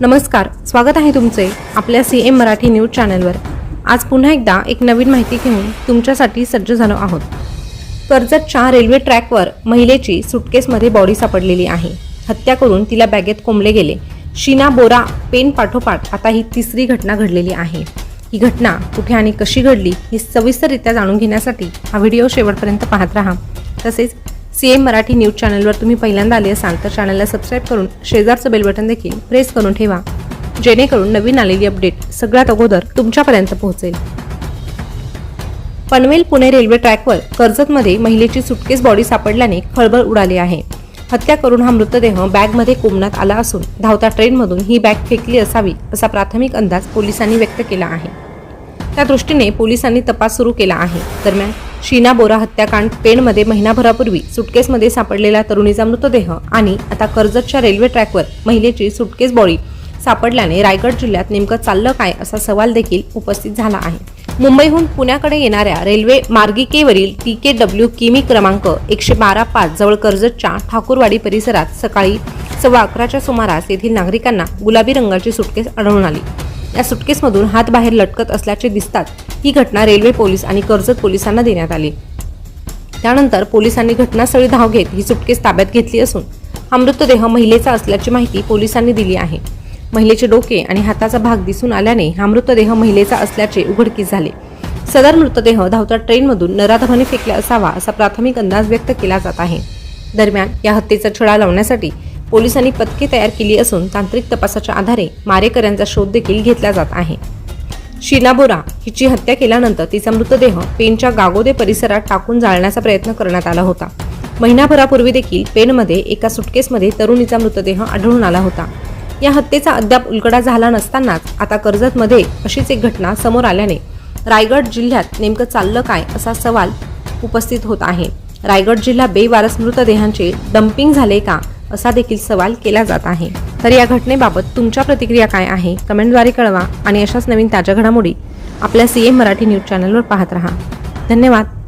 नमस्कार स्वागत आहे तुमचे आपल्या सी एम मराठी न्यूज चॅनलवर. आज पुन्हा एकदा एक नवीन माहिती घेऊन तुमच्यासाठी सज्ज झालो आहोत. कर्जतच्या रेल्वे ट्रॅकवर महिलेची सुटकेसमध्ये बॉडी सापडलेली आहे. हत्या करून तिला बॅगेत कोंबले गेले. शीना बोरा पेन पाठोपाठ आता ही तिसरी घटना घडलेली आहे. ही घटना कुठे आणि कशी घडली ही सविस्तररित्या जाणून घेण्यासाठी हा व्हिडिओ शेवटपर्यंत पाहत राहा. तसेच सी एम मराठी न्यूज चॅनलवर तुम्ही पहिल्यांदा आले असाल तर चॅनलला सबस्क्राईब करून शेजारचं बेल बटन देखील प्रेस करून ठेवा. जेणेकरून नवीन आलेली अपडेट सगळ्यात अगोदर तुमच्यापर्यंत पोहोचेल. पनवेल पुणे रेल्वे ट्रॅकवर कर्जतमध्ये महिलेची सुटकेस बॉडी सापडल्याने खळबळ उडाली आहे. हत्या करून हा मृतदेह बॅगमध्ये कोंबण्यात आला असून धावता ट्रेनमधून ही बॅग फेकली असावी असा प्राथमिक अंदाज पोलिसांनी व्यक्त केला आहे. त्या दृष्टीने पोलिसांनी तपास सुरू केला आहे. दरम्यान शीना बोरा हत्याकांड पेणमध्ये महिनाभरापूर्वी सुटकेसमध्ये सापडलेला तरुणीचा मृतदेह आणि आता कर्जतच्या रेल्वे ट्रॅकवर महिलेची सुटकेस बॉडी सापडल्याने रायगड जिल्ह्यात नेमकं चाललं काय असा सवाल देखील उपस्थित झाला आहे. मुंबईहून पुण्याकडे येणाऱ्या रेल्वे मार्गिकेवरील टी के डब्ल्यू किमी क्रमांक एकशे बारा पाच जवळ कर्जतच्या ठाकूरवाडी परिसरात सकाळी सव्वा अकराच्या सुमारास येथील नागरिकांना गुलाबी रंगाची सुटकेस आढळून आली. या सुटकेसमधून हात बाहेर लटकत असल्याचे दिसतात ही घटना रेल्वे पोलीस आणि कर्जत पोलिसांना देण्यात आली. त्यानंतर पोलिसांनी घटनास्थळी धाव घेत ही सुटकेस ताब्यात घेतली असून हा मृतदेह महिलेचा असल्याची माहिती पोलिसांनी दिली आहे. महिलेचे डोके आणि हाताचा भाग दिसून आल्याने हा मृतदेह महिलेचा असल्याचे उघडकीस झाले. सदर मृतदेह धावता ट्रेनमधून नराधमाने फेकला असावा असा प्राथमिक अंदाज व्यक्त केला जात आहे. दरम्यान या हत्येचा छडा लावण्यासाठी पोलिसांनी पथके तयार केली असून तांत्रिक तपासाच्या आधारे मारेकऱ्यांचा शोध देखील घेतला जात आहे. शीना बोरा हिची हत्या केल्यानंतर तिचा मृतदेह पेनच्या गागोदे परिसरात टाकून जाळण्याचा प्रयत्न करण्यात आला होता. महिनाभरापूर्वी देखील पेनमध्ये एका सुटकेसमध्ये तरुणीचा मृतदेह आढळून आला होता. या हत्येचा अद्याप उलगडा झाला नसतानाच आता कर्जतमध्ये अशीच एक घटना समोर आल्याने रायगड जिल्ह्यात नेमकं चाललं काय असा सवाल उपस्थित होत आहे. रायगड जिल्हा बेवारस मृतदेहांचे डम्पिंग झाले का? असा देखील सवाल केला जात आहे. तर या घटनेबाबत तुमच्या प्रतिक्रिया काय आहे? कमेंटद्वारे कळवा आणि अशाच नवीन ताज्या घडामोडी आपल्या सी एम मराठी न्यूज चॅनलवर पाहत राहा. धन्यवाद.